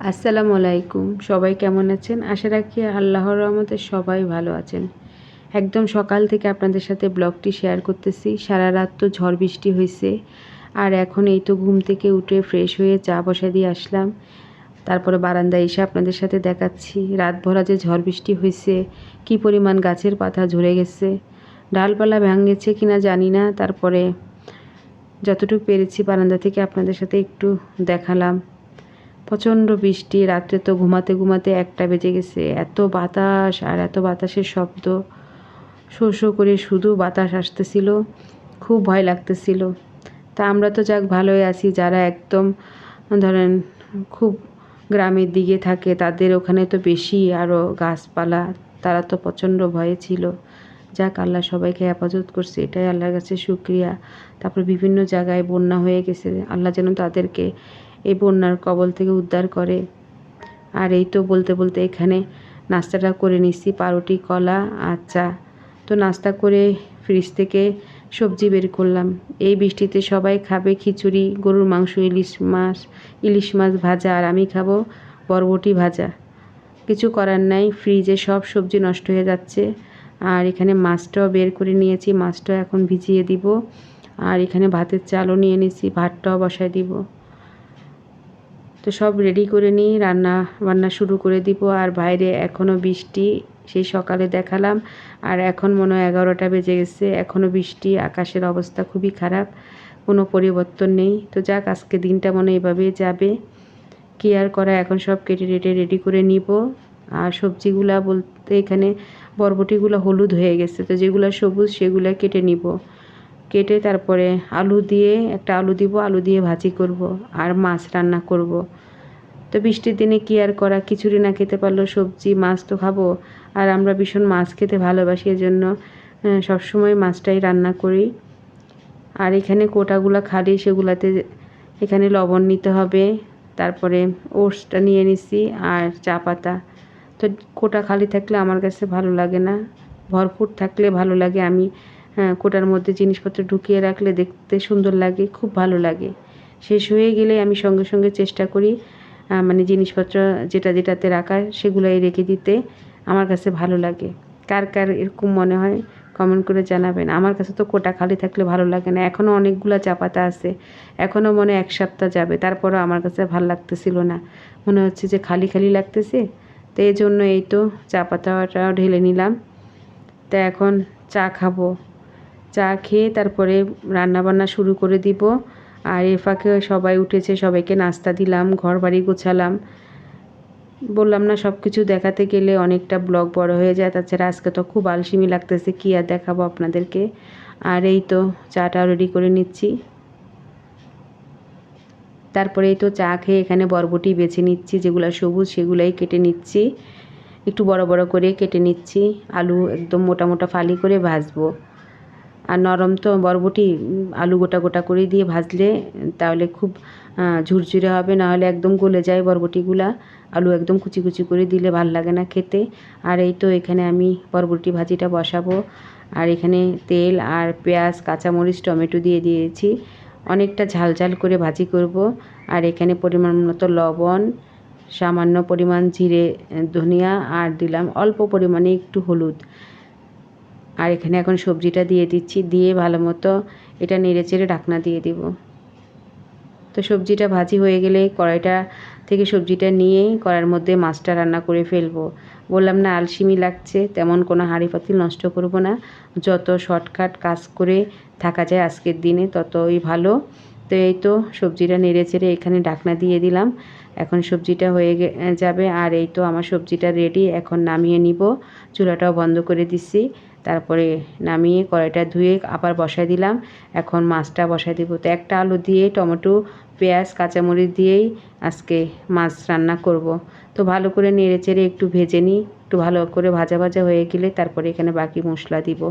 আসসালামু আলাইকুম। সবাই কেমন আছেন? আশা রাখি আল্লাহর রহমতে সবাই ভালো আছেন। একদম সকাল থেকে আপনাদের সাথে ব্লগটি শেয়ার করতেছি। সারা রাত তো ঝড় বৃষ্টি হয়েছে। আর এখন এই তো ঘুম থেকে উঠে ফ্রেশ হয়ে চা বসা দিয়ে আসলাম। তারপরে বারান্দায় এসে আপনাদের সাথে দেখাচ্ছি। রাত ভরা যে ঝড় বৃষ্টি হয়েছে, কি পরিমাণ গাছের পাতা ঝরে গেছে, ডালপালা ভাঙেছে কিনা জানি না। তারপরে যতটুকু পেরেছি বারান্দা থেকে আপনাদের সাথে একটু দেখালাম। প্রচণ্ড বৃষ্টি, রাত্রে তো ঘুমাতে ঘুমাতে একটা বেজে গেছে। এত বাতাস আর এত বাতাসের শব্দ। শো শো করে শুধু বাতাস আসতেছিল, খুব ভয় লাগতেছিল। তা আমরা তো যাক, ভালোই আছি। যারা একদম, ধরেন, খুব গ্রামের দিকে থাকে, তাদের ওখানে তো বেশি আরও গাছপালা, তারা তো প্রচণ্ড ভয়ে ছিল। যাক, আল্লাহ সবাইকে হেফাজত করছে, এটাই আল্লাহর কাছে শুক্রিয়া। তারপর বিভিন্ন জায়গায় বন্যা হয়ে গেছে। আল্লাহ যেন তাদেরকে এই বন্যার কবল থেকে উদ্ধার করে। আর এই তো বলতে বলতে এখানে নাস্তাটা করে নিচ্ছি পাউরুটি কলা আর চা তো নাস্তা করে ফ্রিজ থেকে সবজি বের করলাম। এই বৃষ্টিতে সবাই খাবে খিচুড়ি, গরুর মাংস, ইলিশ মাছ ইলিশ মাছ ভাজা, আর আমি খাব বরবটি ভাজা। কিছু করার নাই ফ্রিজে সব সবজি নষ্ট হয়ে যাচ্ছে। আর এখানে মাছটাও বের করে নিয়েছি, মাছটাও এখন ভিজিয়ে দিব। আর এখানে ভাতের চালও নিয়ে নিয়েছি ভাতটাও বসায় দিব। তো সব রেডি করে নিই রান্না বান্না শুরু করে দিব। আর বাইরে এখনও বৃষ্টি, সেই সকালে দেখালাম। আর এখন মনে হয় এগারোটা বেজে গেছে। এখনও বৃষ্টি, আকাশের অবস্থা খুবই খারাপ, কোনো পরিবর্তন নেই। তো যাক, আজকে দিনটা মনে এভাবেই যাবে। কি আর করা, এখন সব কেটে রেটে রেডি করে নিব। আর সবজিগুলা বলতে এখানে বরবটিগুলো হলুদ হয়ে গেছে। তো যেগুলো সবুজ সেগুলো কেটে নিব। কেটে তারপরে আলু দিয়ে, একটা আলু দিব, আলু দিয়ে ভাজি করব আর মাছ রান্না করব। তো বৃষ্টির দিনে কি আর করা? খিচুড়ি না খেতে পারলেও সবজি, মাছ তো খাব। আর আমরা ভীষণ মাছ খেতে ভালোবাসি, এজন্য সবসময় মাছটাই রান্না করি। আর এখানে কোটাগুলো খালি, সেগুলাতে এখানে লবণ নিতে হবে। তারপরে ওটসটা নিয়ে নিছি আর চা পাতা। তো কোটা খালি থাকলে আমার কাছে ভালো লাগে না। ভরপুর থাকলে ভালো লাগে। আমি হ্যাঁ কোটার মধ্যে জিনিসপত্র ঢুকিয়ে রাখলে দেখতে সুন্দর লাগে, খুব ভালো লাগে। শেষ হয়ে গেলে আমি সঙ্গে সঙ্গে চেষ্টা করি মানে জিনিসপত্র যেটা যেটাতে রাখার, সেগুলাই রেখে দিতে আমার কাছে ভালো লাগে। কার কার এরকম মনে হয় কমেন্ট করে জানাবেন। আমার কাছে তো কোটা খালি থাকলে ভালো লাগে না। এখনও অনেকগুলো চা পাতা আছে। এখনও মনে এক সপ্তাহ যাবে। তারপরও আমার কাছে ভালো লাগতেছিল না। মনে হচ্ছে যে খালি খালি লাগতেছে। তো এই জন্য এই তো চা পাতাটাও ঢেলে নিলাম। তা এখন চা খাব। চা খেয়ে তারপরে রান্নাবান্না শুরু করে দিব। আর এ ফাঁকে সবাই উঠেছে, সবাইকে নাস্তা দিলাম ঘর বাড়ি গোছালাম। বললাম, না সব কিছু দেখাতে গেলে অনেকটা ব্লগ বড় হয়ে যায়। তাছাড়া আজকে তো খুব আলসিমি লাগতেছে, কী আর দেখাবো আপনাদেরকে? আর এই তো চাটা রেডি করে নিচ্ছি। তারপরে এই তো চা খেয়ে এখানে বরবটি বেছে নিচ্ছি, যেগুলো সবুজ সেগুলাই কেটে নিচ্ছি। একটু বড় বড় করে কেটে নিচ্ছি। আলু একদম মোটা মোটা ফালি করে ভাজবো। আর নরম তো বরবটি আলু গোটা গোটা করে দিয়ে ভাজলে তাহলে খুব ঝুরঝুরে হবে। নাহলে একদম গলে যায় বরবটিগুলা। আলু একদম কুচি কুচি করে দিলে ভালো লাগে না খেতে। আর এই তো এখানে আমি বরবটি ভাজিটা বসাবো। আর এখানে তেল আর পেঁয়াজ, কাঁচামরিচ, টমেটো দিয়ে দিয়েছি। অনেকটা ঝাল ঝাল করে ভাজি করব। আর এখানে পরিমাণ মতো লবণ, সামান্য পরিমাণ জিরে, ধনিয়া আর দিলাম অল্প পরিমাণে একটু হলুদ। আর এখানে এখন সবজিটা দিয়ে দিচ্ছি, দিয়ে ভালো মতো এটা নেড়ে চেড়ে ঢাকনা দিয়ে দিব। তো সবজিটা ভাজি হয়ে গেলে কড়াইটা থেকে সবজিটা নিয়ে কড়াইয়ের মধ্যে মাছটা রান্না করে ফেলব। বললাম, না, আলসিমি লাগছে, তেমন কোনো হাঁড়ি পাতিল নষ্ট করব না। যত শর্টকাট কাজ করে থাকা যায় আজকের দিনে, ততই ভালো। তো এই তো সবজিটা নেড়ে চেড়ে এখানে ডাকনা দিয়ে দিলাম। এখন সবজিটা হয়ে যাবে। আর এই তো আমার সবজিটা রেডি এখন নামিয়ে নিব। চুলাটাও বন্ধ করে দিচ্ছি। তারপরে নামিয়ে কড়াইটা ধুয়ে আবার বসাই দিলাম। এখন মাছটা বসাই দিব। তো একটা আলু দিয়ে টমেটো, পেঁয়াজ, কাঁচামরিচ দিয়েই আজকে মাছ রান্না করব। তো ভালো করে নেড়ে চেড়ে একটু ভেজে নিই। একটু ভালো করে ভাজা ভাজা হয়ে গেলে তারপরে এখানে বাকি মশলা দিব।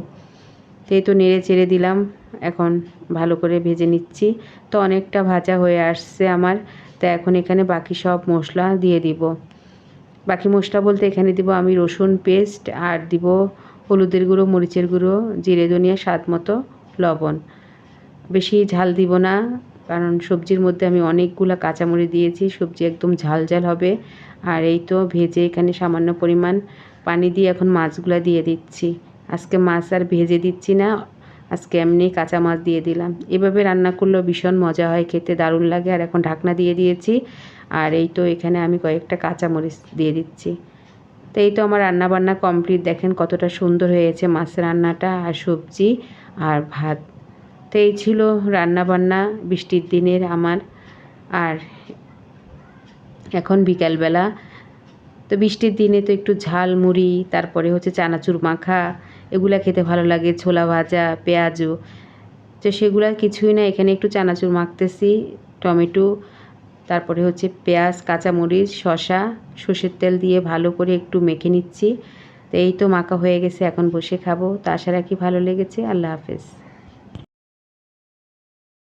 সেই তো নেড়ে চেড়ে দিলাম। এখন ভালো করে ভেজে নিচ্ছি। তো অনেকটা ভাজা হয়ে আসছে আমার। তা এখন এখানে বাকি সব মশলা দিয়ে দিব। বাকি মশলা বলতে এখানে দিব আমি রসুন পেস্ট আর দিব হলুদের গুঁড়ো, মরিচের গুঁড়ো, জিরে, ধনিয়া, স্বাদ মতো, লবণ। বেশি ঝাল দিব না, কারণ সবজির মধ্যে আমি অনেকগুলো কাঁচামরিচ দিয়েছি, সবজি একদম ঝাল ঝাল হবে। আর এই তো ভেজে এখানে সামান্য পরিমাণ পানি দিয়ে এখন মাছগুলো দিয়ে দিচ্ছি। আজকে মাছ আর ভেজে দিচ্ছি না, আজকে এমনি কাঁচা মাছ দিয়ে দিলাম। এভাবে রান্না করলেও ভীষণ মজা হয়, খেতে দারুণ লাগে। আর এখন ঢাকনা দিয়ে দিয়েছি, আর এই তো এখানে আমি কয়েকটা কাঁচামরিচ দিয়ে দিচ্ছি। তো এই তো আমার রান্না বান্না কমপ্লিট দেখেন কতটা সুন্দর হয়েছে মাছের রান্নাটা আর সবজি আর ভাত। তো এই ছিল রান্না বান্না বৃষ্টির দিনের আমার। আর এখন বিকালবেলা। তো বৃষ্টির দিনে তো একটু ঝাল মুড়ি, তারপরে হচ্ছে চানাচুর মাখা, এগুলা খেতে ভালো লাগে, ছোলা ভাজা পেঁয়াজও তো সেগুলো কিছুই না, এখানে একটু চানাচুর মাখতেছি, টমেটো তারপরে হচ্ছে পেঁয়াজ, কাঁচামরিচ শশা সর্ষের তেল দিয়ে ভালো করে একটু মেখে নিচ্ছি। তো এই তো মাখা হয়ে গেছে, এখন বসে খাব। তো আশা রাখি ভালো লেগেছে। আল্লাহ হাফেজ।